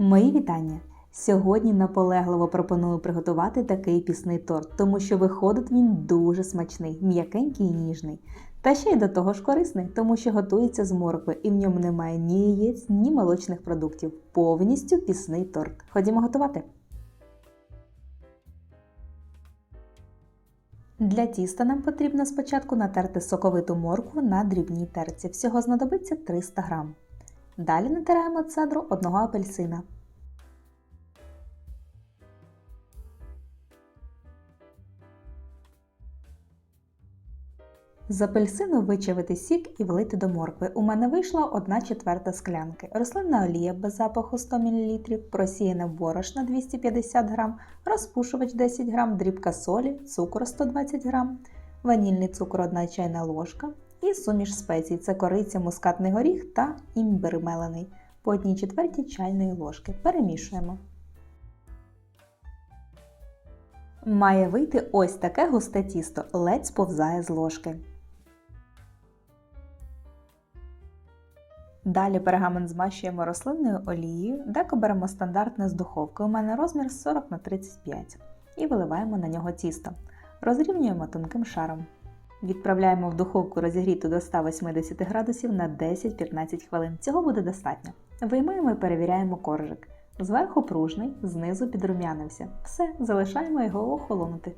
Мої вітання! Сьогодні наполегливо пропоную приготувати такий пісний торт, тому що виходить він дуже смачний, м'якенький і ніжний. Та ще й до того ж корисний, тому що готується з моркви і в ньому немає ні яєць, ні молочних продуктів. Повністю пісний торт. Ходімо готувати. Для тіста нам потрібно спочатку натерти соковиту моркву на дрібній терці. Всього знадобиться 300 г. Далі натираємо цедру одного апельсина. З апельсину вичавити сік і влити до моркви. У мене вийшла 1 четверта склянки. Рослинна олія без запаху 100 мл, просіяне борошно 250 г, розпушувач 10 г, дрібка солі, цукор 120 г, ванільний цукор 1 чайна ложка і суміш спецій це кориця, мускатний горіх та імбир мелений по 1 четверті чайної ложки. Перемішуємо. Має вийти ось таке густе тісто, ледь сповзає з ложки. Далі пергамент змащуємо рослинною олією, деко беремо стандартне з духовки, у мене розмір 40 на 35 і виливаємо на нього тісто. Розрівнюємо тонким шаром. Відправляємо в духовку розігріту до 180 градусів на 10-15 хвилин. Цього буде достатньо. Виймаємо і перевіряємо коржик. Зверху пружний, знизу підрум'янився. Все, залишаємо його охолонути.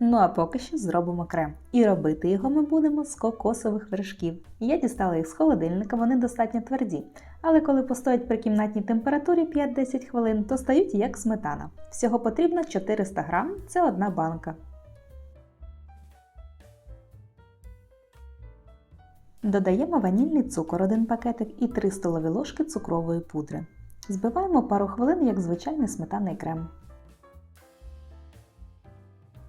Ну а поки що зробимо крем. І робити його ми будемо з кокосових вершків. Я дістала їх з холодильника, вони достатньо тверді. Але коли постоять при кімнатній температурі 5-10 хвилин, то стають як сметана. Всього потрібно 400 грам, це одна банка. Додаємо ванільний цукор 1 пакетик і 3 столові ложки цукрової пудри. Збиваємо пару хвилин, як звичайний сметанний крем.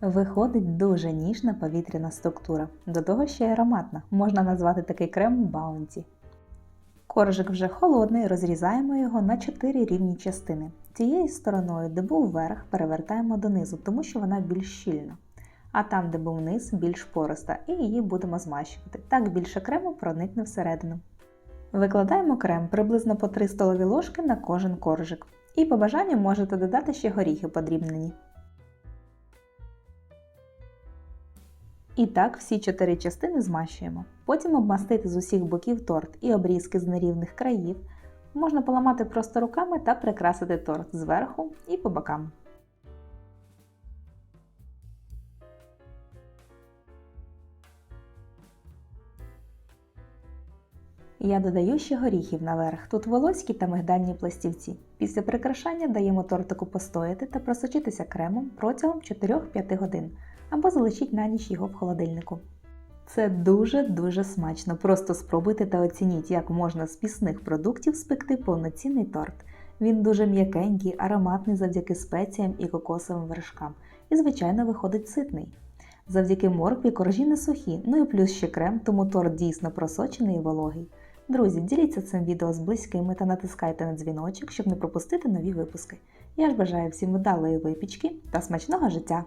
Виходить дуже ніжна повітряна структура, до того ще й ароматна. Можна назвати такий крем баунті. Коржик вже холодний, розрізаємо його на 4 рівні частини. Цією стороною, де був верх, перевертаємо донизу, тому що вона більш щільна. А там, де був низ, більш пороста, і її будемо змащувати. Так більше крему проникне всередину. Викладаємо крем приблизно по 3 столові ложки на кожен коржик. І по бажанню можете додати ще горіхи подрібнені. І так всі чотири частини змащуємо. Потім обмастити з усіх боків торт і обрізки з нерівних країв. Можна поламати просто руками та прикрасити торт зверху і по бокам. Я додаю ще горіхів наверх, тут волоські та мигдальні пластівці. Після прикрашання даємо тортику постояти та просочитися кремом протягом 4-5 годин або залишіть на ніч його в холодильнику. Це дуже-дуже смачно. Просто спробуйте та оцініть, як можна з пісних продуктів спекти повноцінний торт. Він дуже м'якенький, ароматний завдяки спеціям і кокосовим вершкам. І, звичайно, виходить ситний. Завдяки моркві коржі не сухі, ну і плюс ще крем, тому торт дійсно просочений і вологий. Друзі, діліться цим відео з близькими та натискайте на дзвіночок, щоб не пропустити нові випуски. Я ж бажаю всім вдалої випічки та смачного життя!